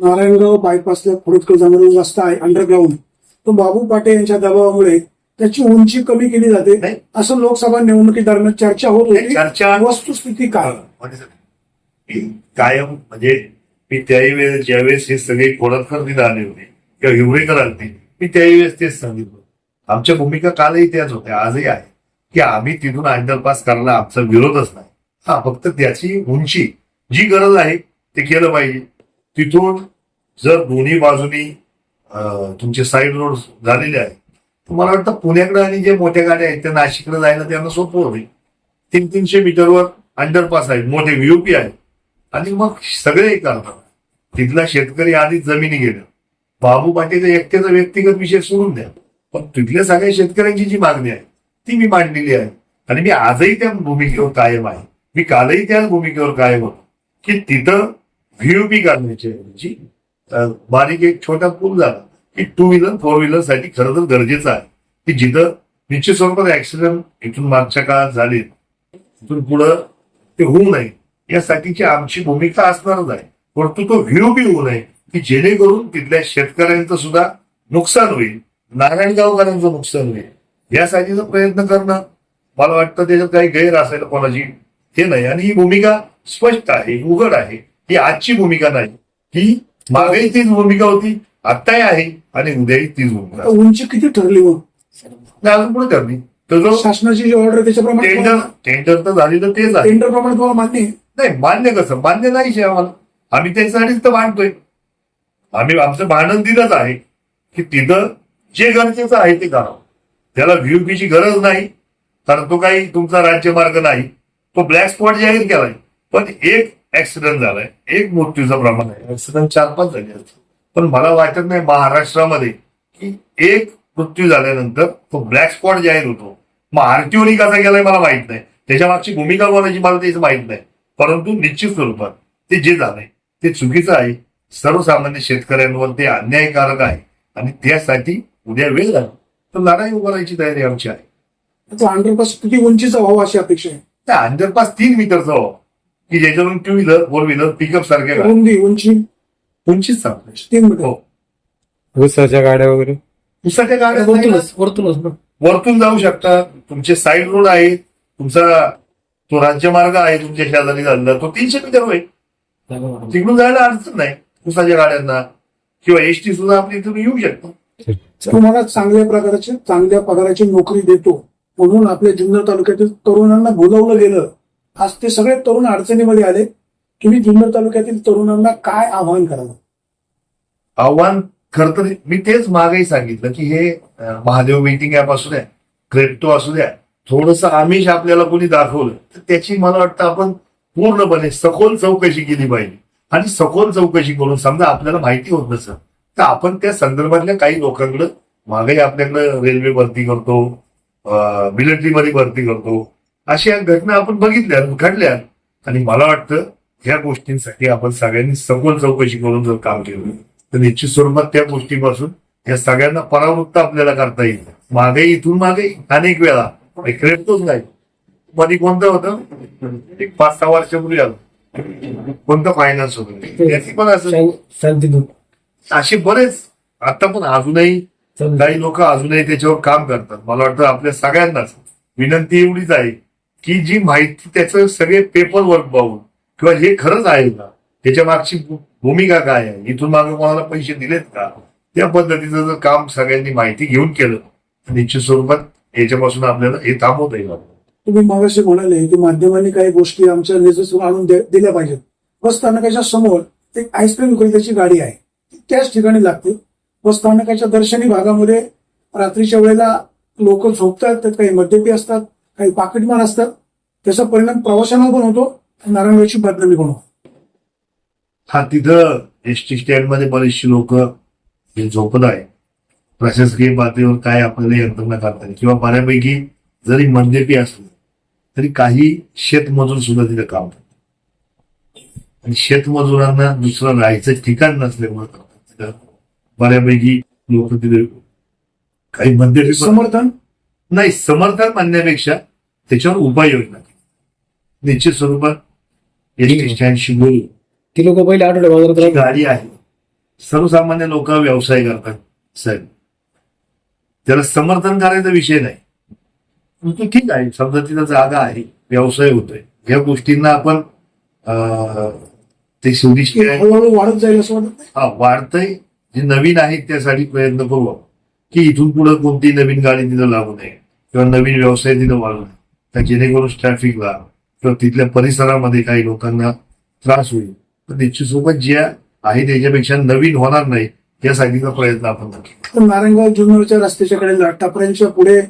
नारायणगाव बायपासला खोडकर जाणारा रस्ता आहे अंडरग्राऊंड तो बाबू पाटे यांच्या दबावामुळे त्याची उंची कमी केली जाते. असं लोकसभा निवडणुकी दरम्यान चर्चा होत होती. चर्चा वस्तुस्थिती काय? कायम म्हणजे मी त्याही वेळेस ज्यावेळेस हे सगळे खोडकर तिथे आले होते किंवा हिवरेकर आले मी त्याही वेळेस तेच सांगितलं आमच्या भूमिका कालही त्याच होत्या आजही आहे. की आम्ही तिथून अंडरपास करायला आमचा विरोधच नाही. हा फक्त त्याची उंची. जी गरज आहे ते केलं पाहिजे. तिथून जर दोन्ही बाजूनी तुमचे साईड रोड झालेले आहेत तर मला वाटतं पुण्याकडे आणि जे मोठ्या गाड्या आहेत त्या नाशिकला जायला त्यांना सोपं होईल. तीन तीनशे मीटरवर अंडरपास आहेत मोठे युपी आहेत. आणि मग सगळे करतात. तिथला शेतकरी आधीच जमिनी गेलं बाबू पाटील एकट्याचा व्यक्तिगत विषय सोडून द्या. पण तिथल्या सगळ्या शेतकऱ्यांची जी मागणी आहे ती मी मांडलेली आहे. आणि मी आजही त्या भूमिकेवर कायम आहे. मी कालही त्याच भूमिकेवर कायम होतो. की तिथं व्हीओपी करण्याची ऐवजी, बारीक एक छोटा पूल झाला. की टू व्हीलर फोर व्हीलरसाठी खरं तर गरजेचं आहे. की जिथं निश्चित स्वरूपात ऍक्सिडेंट इथून मागच्या काळात झाले तिथून पुढं ते होऊ नये. यासाठीची आमची भूमिका असणारच आहे. परंतु तो व्ह्यूबी होऊ नये की जेणेकरून तिथल्या शेतकऱ्यांचं सुद्धा नुकसान होईल नारायणगावकरांचं नुकसान होईल. यासाठीचा प्रयत्न करणं मला वाटतं त्याच्यात काही गैर असायला कोणाची हे नाही. आणि ही भूमिका स्पष्ट आहे उघड आहे. ही आजची भूमिका नाही. ही मागेही तीच भूमिका होती आत्ताही आहे आणि उद्याही तीच भूमिका. उंची किती ठरली मग? अजून पुढे तर जो शासनाची जी ऑर्डर त्याच्याप्रमाणे टेंडर टेंडर तर झालेलं तेच आहे. टेंडर प्रमाणे तुम्हाला मान्य आहे? नाही मान्य कसं? मान्य नाही आम्हाला. आम्ही त्याच्यासाठीच तर मांडतोय आम्ही आमचं भांडण दिलंच आहे की तिथं जे गरजेचं आहे ते करावं. त्याला व्ह्यूपीची गरज नाही. कारण तो काही तुमचा राज्यमार्ग नाही. तो ब्लॅक स्पॉट जाहीर केलाय. पण एक ऍक्सिडेंट झालाय. एक मृत्यूचं प्रमाण आहे. ऍक्सिडेंट चार पाच झाले असतील. पण मला वाटत नाही महाराष्ट्रामध्ये की एक मृत्यू झाल्यानंतर तो ब्लॅक स्पॉट जाहीर होतो मग आरटीओनी कसा गेलाय मला माहीत नाही. त्याच्या मागची भूमिका कोणाची मला त्याचं माहीत नाही. परंतु निश्चित स्वरूपात ते जे झालंय ते चुकीचं आहे. सर्वसामान्य शेतकऱ्यांवर ते अन्यायकारक आहे. आणि त्यासाठी उद्या वेळ झाला. तर लढाई उभारायची तयारी आमची आहे. अंडरपास किती उंचीचा व्हावा अशी अपेक्षा आहे? अंडरपास तीन मीटरचा व्हावा. की ज्याच्यावरून two wheeler four wheeler pickup सारख्या गाड्या. रुंदी उंची? उंचीच सांगते तीन मीटर हो. ऊसाच्या गाड्या वगैरे? दुसऱ्या गाड्या वरतूनच वरतूनच ना. वरतून जाऊ शकता. तुमचे साईड रोड आहे तुमचा तो राज्यमार्ग आहे तुमच्या शेजारी झालेला तो तीनशे मीटर होईल. तिकडून जायला अडचण नाही. उसाच्या गाड्यांना. किंवा एसटी सुद्धा आपली इथून येऊ शकतो. तुम्हाला चांगल्या प्रकारची चांगल्या पगाराची नोकरी देतो. म्हणून आपल्या जुन्नर तालुक्यातील तरुणांना बोलावलं गेलं. आज ते सगळे तरुण अडचणीमध्ये आले की मी जुन्नर तालुक्यातील तरुणांना काय आव्हान करावं? आव्हान खर तर मी तेच मागही सांगितलं की हे महादेव मीटिंग ऍप असू द्या क्रेप्टो असू द्या थोडस आमिष आपल्याला कोणी दाखवलं तर त्याची मला वाटतं आपण पूर्णपणे सखोल चौकशी केली पाहिजे. आणि सखोल चौकशी करून समजा आपल्याला माहिती होत नसेल तर आपण त्या संदर्भातल्या काही लोकांकडे मागही आपल्याकडं रेल्वे भरती करतो मिलिटरीमध्ये भरती करतो. अशा घटना आपण बघितल्या घडल्या. आणि मला वाटतं ह्या गोष्टींसाठी आपण सगळ्यांनी सखोल चौकशी करून जर काम केलं तर निश्चित स्वरूपात त्या गोष्टीपासून या सगळ्यांना परावृत्त आपल्याला करता येईल. मागे इथून मागे अनेक वेळा. क्रेपतोच नाही. मध्ये कोणतं होतं? एक पाच सहा वर्षापूर्वी आलं कोणतं फायनान्स होतं? त्याची पण असं असे बरेच. आता पण अजूनही काही लोक अजूनही त्याच्यावर काम करतात. मला वाटतं आपल्या सगळ्यांनाच विनंती एवढीच आहे. की जी माहिती त्याचं सगळे पेपर वर्क पाहून किंवा हे खरंच आहे का? त्याच्या मागची भूमिका काय आहे? इथून मागे कोणाला पैसे दिलेत का? त्या पद्धतीचं जर काम सगळ्यांनी माहिती घेऊन केलं तर निश्चित स्वरूपात याच्यापासून आपल्याला हे थांबवता येईल तुम्ही मागाशी म्हणाले की माध्यमांनी काही गोष्टी आमच्या निदर्शनास आणून दिल्या पाहिजेत. बस स्थानकाच्या समोर एक आईस्क्रीम विक्रेत्याची गाडी आहे. ती त्याच ठिकाणी लागते. बस स्थानकाच्या दर्शनी भागामध्ये रात्रीच्या वेळेला लोक झोपतात त्यात काही मद्यपी असतात. काही पाकिटमार असतात त्याचा परिणाम प्रवाशांना पण होतो नारायणगावची बदनामी पण होतो. हा तिथं एस टी स्टँडमध्ये बरेचसे लोक झोपत आहे प्रशासकीय पातळीवर काय आपल्याला यंत्रणा करता येईल? किंवा बऱ्यापैकी जरी मद्यपी असले तरी काही शेतमजूर सुद्धा तिथे काम करतात. आणि शेतमजुरांना दुसरं राहायचं ठिकाण नसल्यामुळे तिथं बऱ्यापैकी लोक तिथे काही पण- समर्थन? नाही समर्थन मानण्यापेक्षा त्याच्यावर उपाययोजना केली. निश्चित स्वरूपात एस टी बोलून ती लोक पहिले आठवडे बाजारात. गाडी आहे. सर्वसामान्य लोक व्यवसाय करतात साहेब. त्याला समर्थन करायचा विषय नाही. परंतु ठीक आहे. समजा तिथं जागा आहे व्यवसाय होतोय. या गोष्टींना आपण ते की हळूहळू वाढत जाईल असं वाटत नाही? हा वाढतंय. जे नवीन आहेत त्यासाठी प्रयत्न करू. की इथून पुढे कोणती नवीन गाडी तिथं लागू नये. किंवा नवीन व्यवसाय तिथं वाढू नये. तर जेणेकरून ट्रॅफिकला किंवा तिथल्या परिसरामध्ये काही लोकांना त्रास होईल. तर निश्चितसोबत ज्या आहे त्याच्यापेक्षा नवीन होणार नाही यासाठीचा प्रयत्न आपण तर नारायणगाव जुन्नरच्या रस्त्याच्या कडे टापऱ्यांच्या पुढे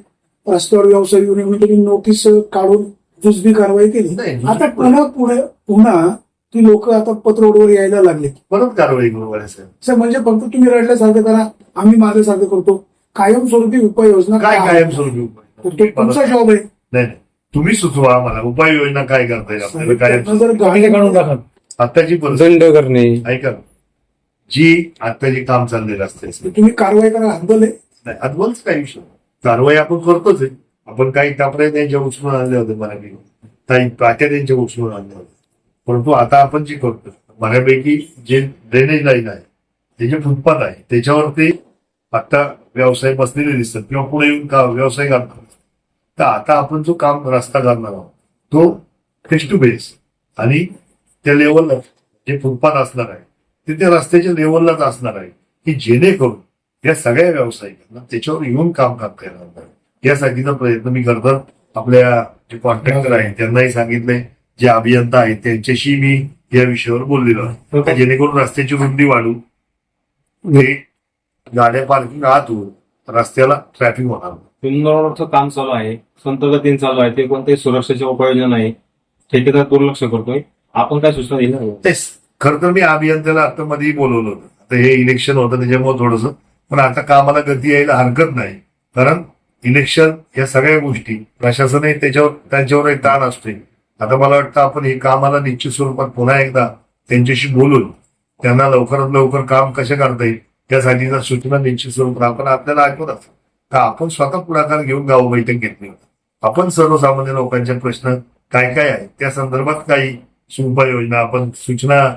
रस्त्यावर व्यवसाय युनियनने नोटीस काढून जुजबी कारवाई केली. नाही, आता पुन्हा पुढे पुन्हा ती लोक आता पत्ररोडवर यायला लागले परत कारवाई करू सर म्हणजे फक्त तुम्ही रडल्यासारखं करा आम्ही माझ्यासारखं करतो. कायमस्वरूपी उपाययोजना काय? कायमस्वरूपी उपाय तुमचा जॉब आहे. नाही नाही. तुम्ही सुचवा आम्हाला. उपाययोजना काय करता येईल आपल्याला काढून टाका. परिस्थिती. दंड करणे. ऐका. ना. जी आता जे काम चाललेलं असते. तुम्ही कारवाई करा हद्दल आहे. नाही अद्वान्स काही विषय नाही. कारवाई आपण करतोच आहे. आपण काही टापरे त्यांच्या उचलून आणले होते मराठी. काही पाट्या त्यांच्या उचलून आणल्या होत्या परंतु आता आपण जे करतो बऱ्यापैकी जे ड्रेनेज लाईन आहे ते जे फुटपाथ आहे त्याच्यावरती आता व्यवसाय बसलेले दिसतात. किंवा पुढे येऊन का व्यवसाय करतात. तर आता आपण जो काम रस्ता करणार आहोत तो फेस टू फेस आणि त्या लेवलला जे फुटपाथ असणार आहे ते त्या रस्त्याच्या लेवललाच असणार आहे की जेणेकरून या सगळ्या व्यावसायिकांना त्याच्यावर येऊन काम करता येणार नाही. यासाठीचा प्रयत्न मी करतो. आपल्या जे कॉन्ट्रॅक्टर आहेत त्यांनाही सांगितलंय जे अभियंता आहेत त्यांच्याशी मी या विषयावर बोललेलो आहे. जेणेकरून रस्त्याची रुंदी वाढू. ते गाड्या पार्किंग आत होऊन रस्त्याला ट्रॅफिक होणार नाही. काम चालू आहे संत गतीने चालू आहे ते कोणत्याही सुरक्षेच्या उपाययोजना नाही. ठेकेदार दुर्लक्ष करतोय. आपण काय सूचना दिल्या तेच खरं तर मी अभियंत्याला आता मध्ये बोलवलं होतं. आता हे इलेक्शन होतं त्याच्यामुळे थोडस. पण आता कामाला गती यायला हरकत नाही. कारण इलेक्शन या सगळ्या गोष्टी प्रशासनही त्याच्यावर त्यांच्यावर एक ताण असतोय. आता मला वाटतं आपण हे कामाला निश्चित स्वरूपात पुन्हा एकदा त्यांच्याशी बोलून त्यांना लवकरात लवकर काम कसे करता येईल त्यासाठीच्या सूचना निश्चित स्वरूपात आपण आपल्याला ऐकवत असतो. का? आपण स्वतः पुढाकार घेऊन गाव बैठक घेतली होती. आपण सर्वसामान्य लोकांचे प्रश्न काय काय आहेत? त्या संदर्भात काही उपाययोजना आपण सूचना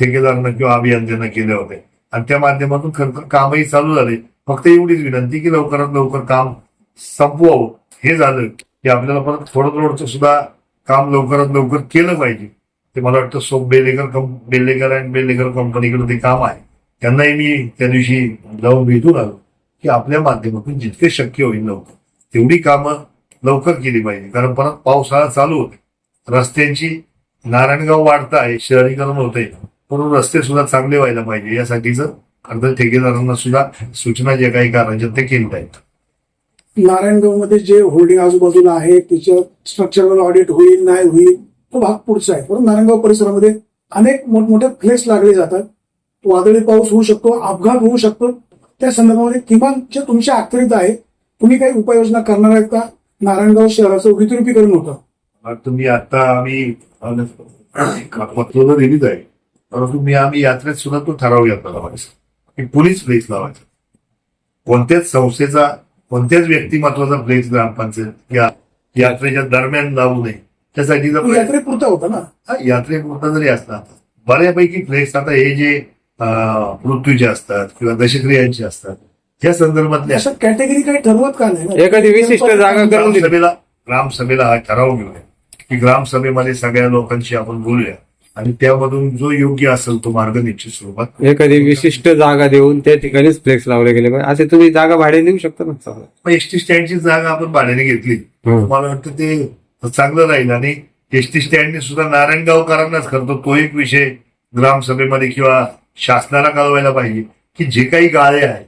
ठेकेदारांना किंवा अभियंत्यांना केल्या होत्या. आणि त्या माध्यमातून खरं तर कामही चालू झाले. फक्त एवढीच विनंती की लवकरात लवकर काम संपवावं. हे झालं की आपल्याला परत थोडं थोडंसं सुद्धा काम लवकरात लवकर केलं पाहिजे. ते मला वाटतं सोप बेलेकर कंप बेलेकर अँड बेलेकर कंपनीकडे ते काम आहे. त्यांनाही मी त्या दिवशी जाऊन भेटून आलो. की आपल्या माध्यमातून जितके शक्य होईल लवकर. तेवढी कामं लवकर केली पाहिजे. कारण परत पावसाळा चालू होते रस्त्यांची नारायणगाव वाढत आहे शहरीकरण होत आहे म्हणून रस्ते सुद्धा चांगले व्हायला पाहिजे. यासाठीचं अर्ध ठेकेदारांना सुद्धा सूचना जे काही करायच्या ते केल्या आहेत नारायणगावमध्ये जे होल्डिंग आजूबाजूला आहे त्याच्या स्ट्रक्चरल ऑडिट होईल नाही होईल तो भाग पुढचा आहे. परंतु नारायणगाव परिसरामध्ये अनेक मोठमोठे फ्लेस लागले जातात. वादळी पाऊस होऊ शकतो अपघात होऊ शकतो. त्या संदर्भामध्ये किमान जे तुमच्या अखत्यारीत आहे तुम्ही काही उपाययोजना करणार आहेत का? नारायणगाव शहराचं विद्रुपीकरण होतं. तुम्ही आता आम्ही पत्र दिलीच आहे. परंतु मी आम्ही यात्रेत सुद्धा तो ठराव घेतला लावायचा. की पोलीस प्लेस लावायचा. कोणत्याच संस्थेचा कोणत्याच व्यक्तिमत्वाचा प्लेस ग्रामपंचायत या यात्रेच्या दरम्यान लावू नये. त्यासाठीचा तो प्रयत्न यात्रेपुरता होता ना? हा, यात्रेपुरता जरी असला बऱ्यापैकी प्लेस आता हे जे मृत्यूचे असतात किंवा दशक्रियांचे असतात या संदर्भातले अशा कॅटेगरी काही ठरवत का नाही? एखादी विशिष्ट जागा करून दिली. ग्रामसभेला ग्रामसभेला हा ठराव घेऊया. की ग्रामसभेमध्ये सगळ्या लोकांशी आपण बोलूया. आणि त्यामधून जो योग्य असेल तो मार्ग निश्चित स्वरूपात एखादी विशिष्ट जागा देऊन त्या ठिकाणीच फ्लेक्स लावले गेले पाहिजे. असे तुम्ही जागा भाडे देऊ शकता ना एस टी स्टँडची जागा आपण भाड्याने घेतली. मला वाटतं ते चांगलं राहील. आणि एस टी स्टँडने सुद्धा नारायणगावकरांनाच करतो. तो एक विषय ग्रामसभेमध्ये किंवा शासनाला कळवायला पाहिजे की जे काही गाळे आहे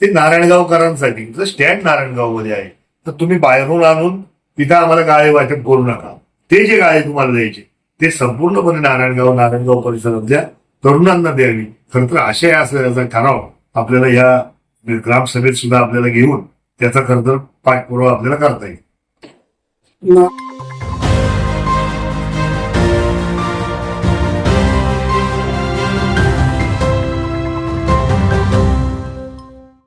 ते नारायणगावकरांसाठी जर स्टँड नारायणगावमध्ये आहे तर तुम्ही बाहेरून आणून तिथं आम्हाला गाळे वाटप करू नका. ते जे गाळे तुम्हाला द्यायचे ते संपूर्णपणे नारायणगाव नारायणगाव परिसरातल्या तरुणांना द्यावी. खरं तर आशय असं याचा ठराव आपल्याला या ग्रामसभेत सुद्धा आपल्याला घेऊन त्याचा खरं तर पाठपुरावा आपल्याला करता येईल.